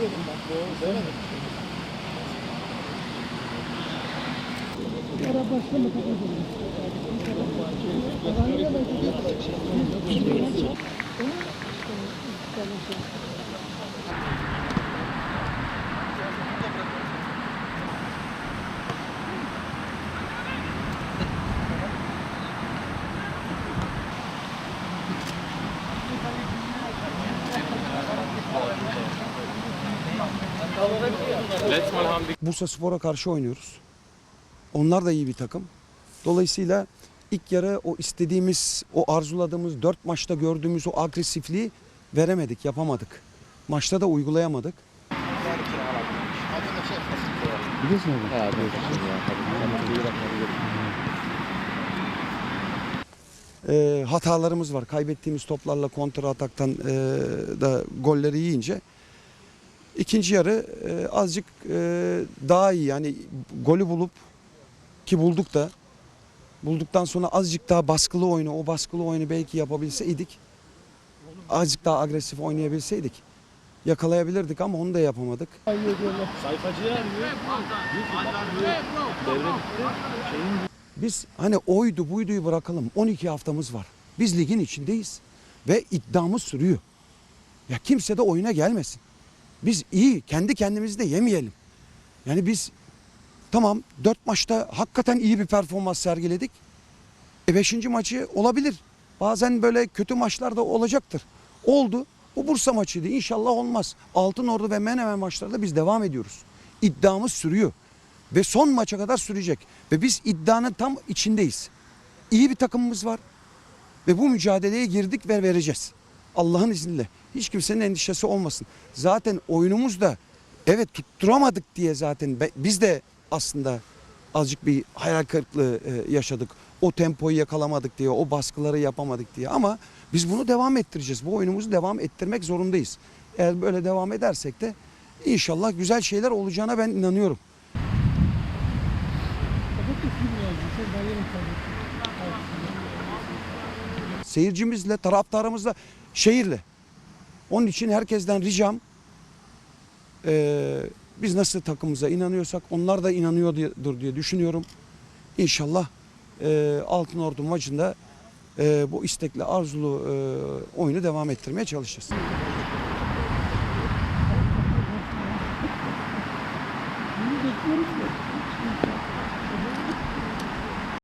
dedim bak doğru demedim. Bursa Spor'a karşı oynuyoruz. Onlar da iyi bir takım. Dolayısıyla ilk yarı o istediğimiz, o arzuladığımız dört maçta gördüğümüz o agresifliği veremedik, yapamadık. Maçta da uygulayamadık. Biliyorsun. Ee, hatalarımız var. Kaybettiğimiz toplarla kontra ataktan e, da golleri yiyince ikinci yarı e, azıcık e, daha iyi yani golü bulup ki bulduk da bulduktan sonra azıcık daha baskılı oyunu o baskılı oyunu belki yapabilseydik azıcık daha agresif oynayabilseydik yakalayabilirdik ama onu da yapamadık. Sayfacıya Biz hani oydu buyduyu bırakalım 12 haftamız var. Biz ligin içindeyiz ve iddiamız sürüyor. Ya kimse de oyuna gelmesin. Biz iyi kendi kendimizi de yemeyelim. Yani biz tamam dört maçta hakikaten iyi bir performans sergiledik. E beşinci maçı olabilir. Bazen böyle kötü maçlar da olacaktır. Oldu. Bu Bursa maçıydı. İnşallah olmaz. Altınordu ve Menemen maçlarda biz devam ediyoruz. İddiamız sürüyor. Ve son maça kadar sürecek. Ve biz iddianın tam içindeyiz. İyi bir takımımız var. Ve bu mücadeleye girdik ve vereceğiz. Allah'ın izniyle. Hiç kimsenin endişesi olmasın. Zaten oyunumuz da evet tutturamadık diye zaten biz de aslında azıcık bir hayal kırıklığı e, yaşadık. O tempoyu yakalamadık diye, o baskıları yapamadık diye ama biz bunu devam ettireceğiz. Bu oyunumuzu devam ettirmek zorundayız. Eğer böyle devam edersek de inşallah güzel şeyler olacağına ben inanıyorum seyircimizle, taraftarımızla, şehirle. Onun için herkesten ricam e, biz nasıl takımımıza inanıyorsak onlar da inanıyordur diye düşünüyorum. İnşallah e, Altın Ordu maçında e, bu istekli arzulu e, oyunu devam ettirmeye çalışacağız. Bunu bekliyoruz